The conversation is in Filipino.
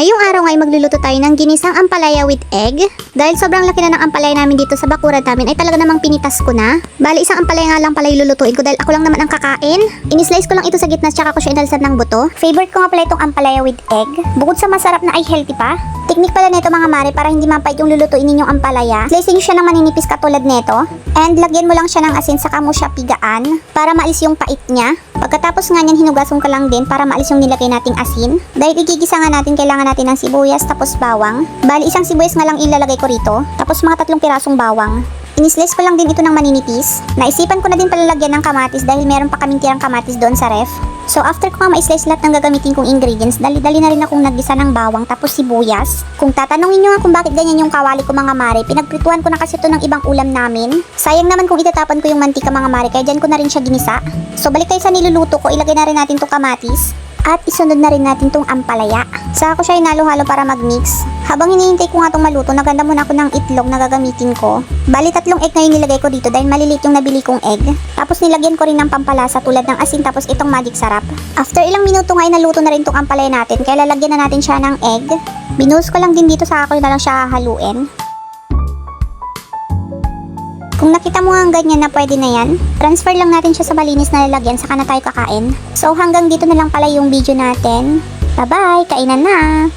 Ngayong araw ay magluluto tayo ng ginisang ampalaya with egg. Dahil sobrang laki na ng ampalaya namin dito sa bakuran namin ay talaga namang pinitas ko na. Bali isang ampalaya nga lang pala yung lulutuin ko dahil ako lang naman ang kakain. Inislice ko lang ito sa gitna tsaka ko siya inalsad ng buto. Favorite ko nga pala itong ampalaya with egg. Bukod sa masarap na ay healthy pa. Teknik pala nito mga mare para hindi mapait yung lulutuin ninyong ampalaya. Slicing siya ng maninipis katulad nito. And lagyan mo lang siya ng asin saka mo siya pigaan para maalis yung pait niya. Pagkatapos nga niyan hinugasan ko lang din para maalis yung nilagay nating asin. Dahil igigisa nga natin kailangan natin ng sibuyas tapos bawang. Bali isang sibuyas nga lang ilalagay ko rito. Tapos mga tatlong pirasong bawang. Inislice ko lang din ito ng maninipis. Naisipan ko na din pala lagyan ng kamatis dahil meron pa kaming tirang kamatis doon sa ref. So after ko nga ma-slice lahat ng gagamitin kong ingredients, dali-dali na rin akong naggisa ng bawang tapos sibuyas. Kung tatanungin nyo nga kung bakit ganyan yung kawali ko mga mare, pinagprituan ko na kasi ito ng ibang ulam namin. Sayang naman kung itatapon ko yung mantika mga mare, kaya dyan ko na rin siya ginisa. So balik tayo sa niluluto ko, ilagay na rin natin itong kamatis. At isunod na rin natin tong ampalaya. Saka ko siya inalo-halo para mag-mix. Habang hinihintay ko nga tong maluto, naganda muna ako ng itlog na gagamitin ko. Bali tatlong egg ngayon nilagay ko dito dahil malilit yung nabili kong egg. Tapos nilagyan ko rin ng pampalasa tulad ng asin tapos itong magic sarap. After ilang minuto nga naluto na rin tong ampalaya natin kaya lalagyan na natin siya ng egg. Binuhos ko lang din dito sa ako na lang siya haluin. Kung nakita mo ang ganyan na pwede na yan, transfer lang natin siya sa malinis na lalagyan saka na tayo kakain. So hanggang dito na lang pala yung video natin. Bye-bye! Kainan na!